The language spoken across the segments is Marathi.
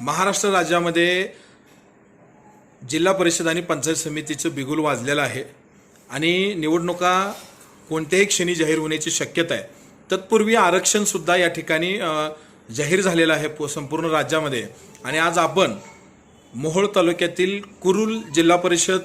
महाराष्ट्र राज्यामध्ये जिल्हा परिषद आणि पंचायत समितीचं बिगुल वाजलेलं आहे आणि निवडणुका कोणत्याही क्षणी जाहीर होण्याची शक्यता आहे. तत्पूर्वी आरक्षणसुद्धा या ठिकाणी जाहीर झालेलं आहे पू- संपूर्ण राज्यामध्ये. आणि आज आपण मोहोळ तालुक्यातील कुरुल जिल्हा परिषद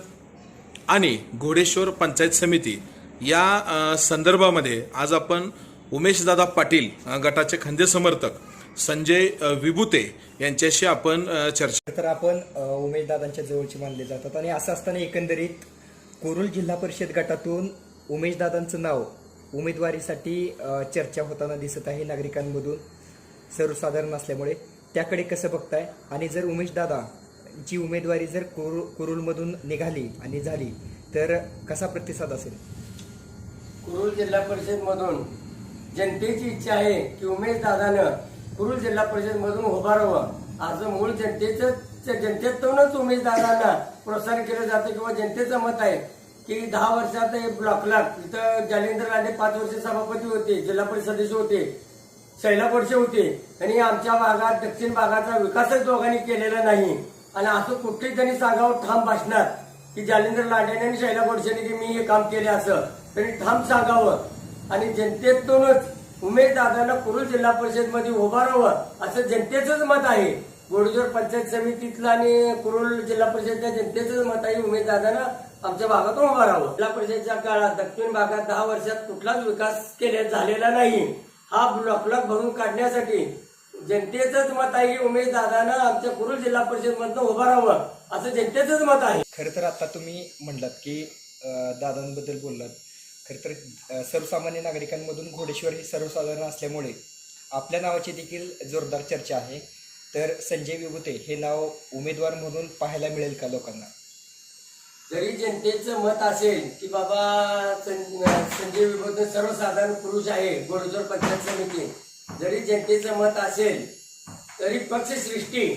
आणि घोडेश्वर पंचायत समिती या संदर्भामध्ये आज आपण उमेशदादा पाटील गटाचे खंदे समर्थक संजय विभुते यांच्याशी आपण चर्चा तर आपण उमेशदादांच्या जवळचे मानले जातात. आणि असं असताना एकंदरीत कुरुल जिल्हा परिषद गटातून उमेशदादांचं नाव उमेदवारीसाठी चर्चा होताना दिसत आहे नागरिकांमधून. सर्वसाधारण असल्यामुळे त्याकडे कसं बघताय? आणि जर उमेशदादा ची उमेदवारी जर कुरु कुरुलमधून निघाली आणि झाली तर कसा प्रतिसाद असेल? कुरुल जिल्हा परिषद मधून जनतेची इच्छा आहे की उमेश दादानं कुरुल जिल्हा परिषद मधून उभारावं आज मूळ जनतेचं जनतेतूनच उमेदवारांना प्रोत्साहन केलं जातं किंवा जनतेचं मत आहे की दहा वर्षात हे ब्लॉकला इथं जालेंद्र राणे पाच वर्ष सभापती होते जिल्हा परिषद सदस्य होते शैला वर्ष होते. आणि आमच्या भागात दक्षिण भागाचा विकासच दोघांनी केलेला नाही. आणि असं कुठेही त्यांनी सांगावं ठाम भाषणात की जालेंद्र लांडेने आणि शैला गोडसेने की मी हे काम केले असं. त्यांनी ठाम सांगावं. आणि जनतेतूनच उमेश दादांना कुरुल जिल्हा परिषदमध्ये उभारावं असं जनतेचंच मत आहे. गोडजोर पंचायत समितीतलं आणि कुरुल जिल्हा परिषदच्या जनतेचंच मत आहे. उमेश दादांना आमच्या भागातून उभारावं. जिल्हा परिषदच्या काळात दक्षिण भागात दहा वर्षात कुठलाच विकास केल्या झालेला नाही. हा ब्लॉकलॉक भरून काढण्यासाठी जनतेचंच मत आहे. की उमेश दादानं आमच्या कुरुल जिल्हा परिषद मधनं उभारावं असं जनतेचंच मत आहे. खरं तर आता तुम्ही म्हणलात की दादांबद्दल बोललात. खरं तर सर्वसामान्य नागरिकांमधून घोडेश्वर हे सर्वसाधारण असल्यामुळे आपल्या नावाची देखील जोरदार चर्चा आहे. तर संजय विभूते हे नाव उमेदवार म्हणून पाहायला मिळेल का लोकांना? जरी जनतेचं मत असेल की बाबा संजय विभूत सर्वसाधारण पुरुष आहे गोडजोर पंचायत समिती. जरी जनतेचं मत असेल तरी पक्षसृष्टी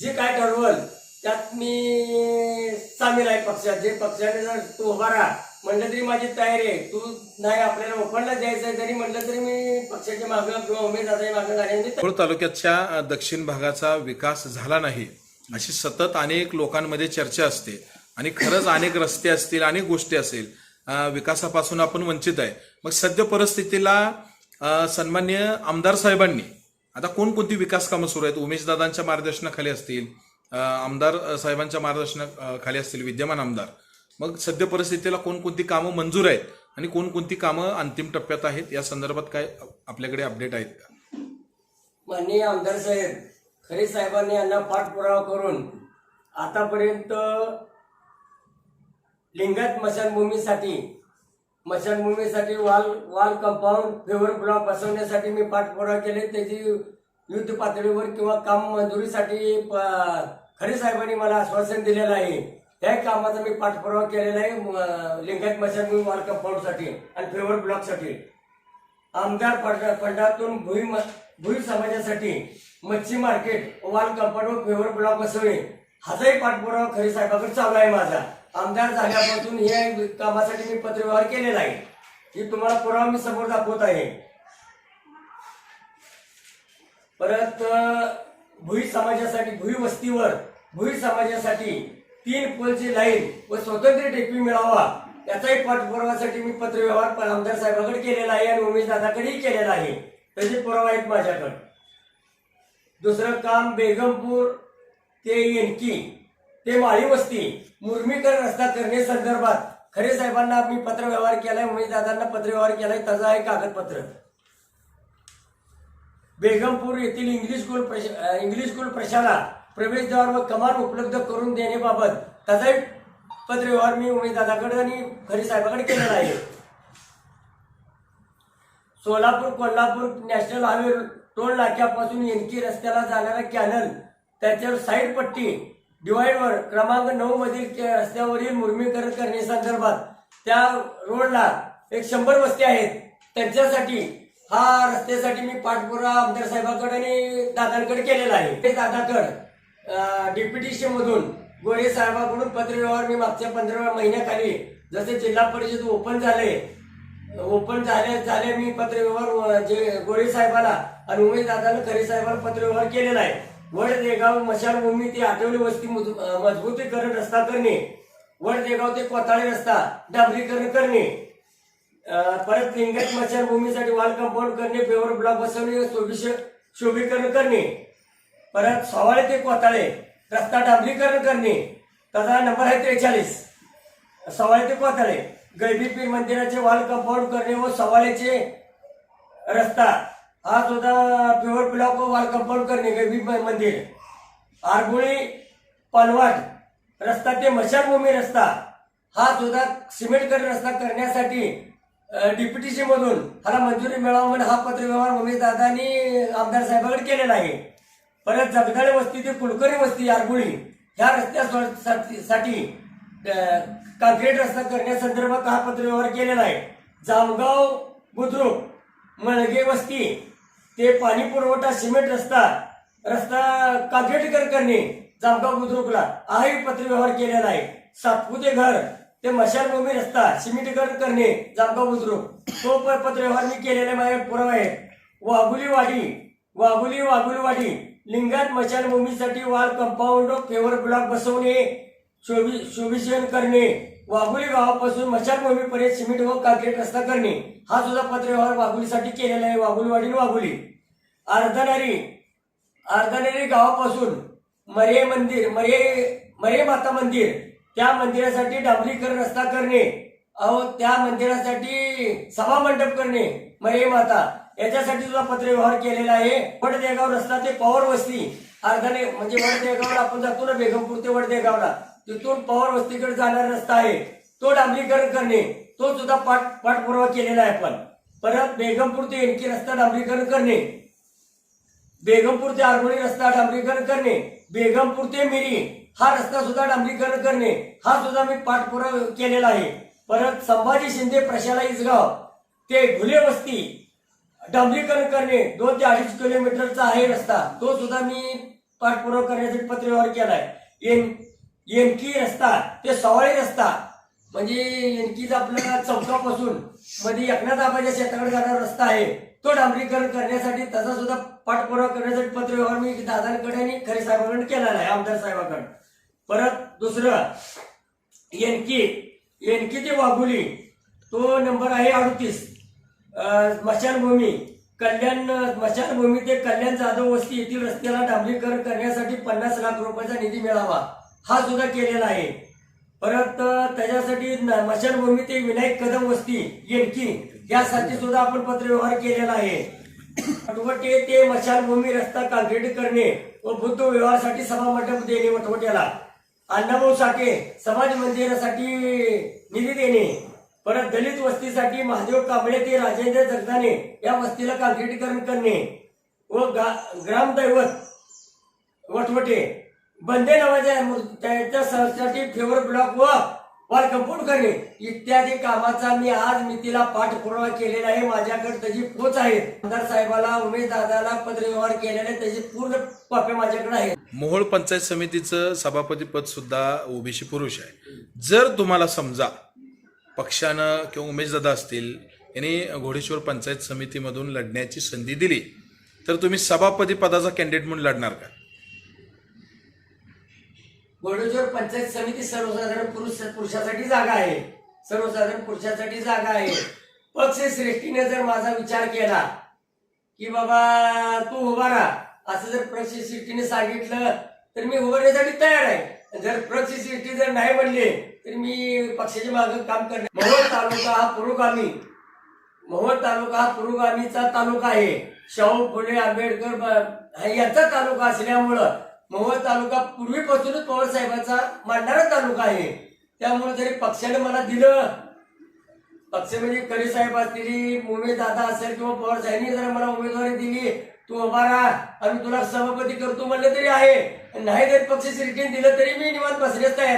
जे काय ठरवल त्यात मी सामील आहे पक्षात. जे पक्षाने जर तो उभा राहा म्हणलं तरी माझी तयारी आहे. तू नाही आपल्याला ओपनला द्यायचं तरी म्हणलं तरी मी पक्षाच्या मागं किंवा उमेदवाराच्या मागं जाण्याची मोहोळ तालुक्याच्या दक्षिण भागाचा विकास झाला नाही. अशी सतत अनेक लोकांमध्ये चर्चा असते. आणि खरंच अनेक रस्ते असतील अनेक गोष्टी असेल विकासापासून आपण वंचित आहे. मग सद्य परिस्थितीला सन्मान्य आमदार साहेबांनी आता कोणकोणती विकास कामं सुरू आहेत? उमेशदादांच्या मार्गदर्शनाखाली असतील आमदार साहेबांच्या मार्गदर्शनाखाली असतील विद्यमान आमदार. मग सद्य परिस्थितीला कोणकोणती कामं मंजूर आहेत आणि कोणकोणती कामं अंतिम टप्प्यात आहेत या संदर्भात काय आपल्याकडे अपडेट आहेत का? माननीय आमदार साहेब खरे साहेबांनी यांना पाठपुरावा करून आतापर्यंत Lingayat मशानभूमीसाठी मशानभूमीसाठी wall wall compound paver block बसवण्यासाठी मी पाठपुरावा केले. त्याची युद्ध पातळीवर किंवा काम मंजुरीसाठी प- खरे साहेबांनी मला आश्वासन दिलेलं आहे. त्या कामाचा मी पाठपुरावा केलेला आहे लिंगायत मशानभूमी वाल कंपाऊंडसाठी आणि फेवर ब्लॉकसाठी. आमदार फंड- पंडातून भुई म- भुई समाजासाठी मच्छी market wall compound paver block बसवणे. हाचाही पाठपुरावा खरी साहेबाकडे चालू आहे माझा. आमदार झाल्यापासून या कामासाठी मी पत्रव्यवहार केलेला आहे. ही तुम्हाला पुरावा मी समोर दाखवत आहे. परत भुई समाजासाठी भुई वस्तीवर भुई समाजासाठी तीन पोलची लाईन व स्वतंत्र टेपी मिळावा. याचाही पाठपुरावासाठी मी पत्रव्यवहार आमदार साहेबांकडे केलेला आहे आणि उमेश दादाकडेही केलेला आहे. त्याचे पुरावा आहेत माझ्याकडे. दुसरं काम बेगमपूर ते येनकी ते माळी वस्ती मुर्मीकर रस्ता करणे संदर्भात खरे साहेबांना मी पत्रव्यवहार केलाय उमेश दादांना पत्रव्यवहार केलाय त्याचं आहे कागदपत्र. बेगमपूर येथील इंग्लिश स्कूल प्रश- इंग्लिश स्कूल प्रशाला प्रवेशद्वार व कमान उपलब्ध करून देण्याबाबत त्याचाही पत्रव्यवहार मी उमेदवाराकडे आणि खरे साहेबाकडे केलेला आहे. Solapur Kolhapur national highway toll नाक्यापासून एनकी रस्त्याला जाणारा कॅनल त्याच्यावर साईड पट्टी डिवाइडवर क्रमांक नऊ मधील रस्त्यावरील मुर्मीकरण करण्यासंदर्भात त्या रोडला एक शंभर वस्ती आहेत. त्यांच्यासाठी हा रस्त्यासाठी मी पाठपुरा आमदार साहेबाकडे आणि दादांकडे केलेला आहे. ते दादाकड डिप्युटेशन मधून गोरे साहेबांकडून पत्रव्यवहार मी मागच्या पंधरा महिन्याखाली जसे जिल्हा परिषद ओपन झाले ओपन झाले झाले मी पत्रव्यवहार जे गोरे साहेबाला आणि उमेश दादाला खरे साहेबाला पत्रव्यवहार केलेला आहे वड देगाव मशानभूमी ते आठवली वस्ती मजबू- मजबूतीकरण रस्ता करणे वड देगाव ते कोथाळे रस्ता डांबरीकरण करणे परत लिंगायत मशालभूमीसाठी वॉल कंपाऊंड करणे पेवर ब्लॉक बसवणे शोभीकरण करणे. परत सवाळे ते कोताळे रस्ता डांबरीकरण करणे त्याचा नंबर आहे त्रेचाळीस. सवाळे ते कोताळे गैबीपीर मंदिराचे वॉल कंपाऊंड करणे व सवाळेचे रस्ता. हा सुद्धा paver block wall wall compound करणे गैबी मंदिर. आरगुळी पानवाट रस्ता ते मशानभूमी रस्ता. हा सुद्धा सिमेंटकरण रस्ता करण्यासाठी डीपीटीसी मधून ह्याला मंजुरी मिळावं म्हणून हा पत्रव्यवहार उमेश दादांनी आमदार साहेबांकडे केलेला आहे. परत जगदाळे वस्ती ते कुलकर्णी वस्ती आरबोळी ह्या रस्त्यासाठी काँक्रीट रस्ता करण्यासंदर्भात हा पत्रव्यवहार केलेला आहे. जामगाव बुद्रुक मळगे वस्ती ते पाणी पुरवठा सिमेंट रस्ता रस्ता काँक्रीटीकरण करणे जामगाव बुद्रुकला हाही पत्रव्यवहार केलेला आहे. सातपुते घर ते मशानभूमी रस्ता सिमेंटीकरण करणे जामगाव बुद्रुक. तो पत्रव्यवहार मी केलेला माझे पुरावा आहे. वाघुली वाडी वाघुली वाघुली वाडी लिंगात मशानभूमीसाठी वाल कंपाऊंड फेवर ब्लॉक बसवणे शोभी करणे वाघुली गावापासून मशानभूमीपर्यंत सिमेंट व काँक्रीट रस्ता करणे. हा सुद्धा पत्रव्यवहार वाघुलीसाठी केलेला आहे वाघुलीवाडी वाघोली वाघुली. अर्धनारी अर्धनारी गावापासून मरे मंदिर मरे मरे माता मंदिर त्या मंदिरासाठी डांबरीकरण रस्ता करणे. अहो त्या मंदिरासाठी सभा मंडप करणे मरे माता. याच्यासाठी सुद्धा पत्रव्यवहार केलेला आहे. वडदेगाव रस्ता ते पवार वस्ती. अर्धाने म्हणजे वडदेगावला आपण जातो ना बेगमपूर ते वडदेगावला. तिथून पवार वस्तीकडे जाणारा रस्ता आहे. तो डांबरीकरण करणे. तो सुद्धा पाठ पाठपुरावा केलेला आहे आपण. परत बेगमपूर ते एनकी रस्ता डांबरीकरण करणे. बेगमपूर ते आरमोळी रस्ता डांबरीकरण करणे. बेगमपूर ते मिरी हा रस्ता सुद्धा डांबरीकरण करणे. हा सुद्धा मी पाठपुरावा केलेला आहे. परत संभाजी शिंदे प्रशाला इसगाव. ते घुले वस्ती. डांबरीकरण करणे दोन ते अडीच किलोमीटरचा आहे रस्ता तो सुद्धा मी पाठपुरावा करण्यासाठी पत्रव्यवहार केलाय. एन एनकी रस्ता ते सवाळी रस्ता म्हणजे एनकीचा आपला चौकापासून मध्ये एकनाथ आबाच्या शेताकडे जाणारा रस्ता आहे तो डांबरीकरण करण्यासाठी त्याचा सुद्धा पाठपुरावा करण्यासाठी पत्रव्यवहार मी दादांकडे आणि खरे साहेबांकडे केलेला आहे आमदार साहेबांकडे. परत दुसरं एनकी एनकी ते वाघुली तो नंबर आहे अडतीस. स्मशानभूमी. कल्याण स्मशानभूमी ते कल्याण जाधव वस्ती येथील रस्त्याला डांबरीकरण करण्यासाठी पन्नास लाख रुपयाचा निधी मिळावा. हा सुद्धा केलेला आहे. परत त्याच्यासाठी स्मशानभूमी ते विनायक कदम वस्ती येणकी यासाठी सुद्धा आपण पत्रव्यवहार केलेला आहे. वटवटे ते मशानभूमी रस्ता काँक्रीट करणे व बुद्ध व्यवहारासाठी सभा मंडप देणे वटवट्याला. अण्णाभाऊ साठे समाज मंदिरासाठी निधी देणे. परत दलित वस्तीसाठी महादेव कांबळे ते राजेंद्र जगदाने या वस्तीला काँक्रिटीकरण करणे व ग्रामदैवत वटवटे बंदे नावाच्या त्याच्या फेवर ब्लॉक व वॉल कंपाऊंड करणे इत्यादी कामाचा मी आज मितीला पाठपुरावा केलेला आहे. माझ्याकडे त्याची पोच आहे. आमदार साहेबाला उमेश दादाला पत्रव्यवहार केलेले त्याची पूर्ण पापे माझ्याकडे आहे मोहोळ पंचायत समितीचं सभापती पद सुद्धा ओबीसी पुरुष आहे. जर तुम्हाला समजा पक्षानं किंवा उमेशदादा असतील यांनी घोडेश्वर पंचायत समितीमधून लढण्याची संधी दिली. तर तुम्ही सभापती पदाचा कॅन्डिडेट म्हणून लढणार का? घोडेश्वर पंचायत समिती सर्वसाधारण पुरुष पुरुषासाठी जागा आहे. सर्वसाधारण पुरुषासाठी जागा आहे. पक्ष श्रेष्ठीने जर माझा विचार केला की बाबा तू उभा राहा असं जर पक्ष श्रेष्ठीने सांगितलं तर मी उभारण्यासाठी तयार आहे. जर पक्ष जर नाही म्हणले तर मी पक्षाच्या मागे काम करणार. मोहोळ तालुका हा पुरोगामी. मोहोळ तालुका हा पुरोगामीचा तालुका आहे. शाहू फुले आंबेडकर यांचा तालुका असल्यामुळं मोहोळ तालुका पूर्वीपासूनच पवार साहेबांचा मांडणारा तालुका आहे. त्यामुळे जरी पक्षाने मला दिलं पक्ष म्हणजे करी साहेब असतील मुमेद दादा असेल किंवा पवार साहेबांनी जर मला उमेदवारी दिली तू उभा राहा आम्ही तुला सभापती करतो म्हणलं तरी आहे. नाही तर पक्ष श्रीटीने दिलं तरी मी निवांत बसण्यास तयार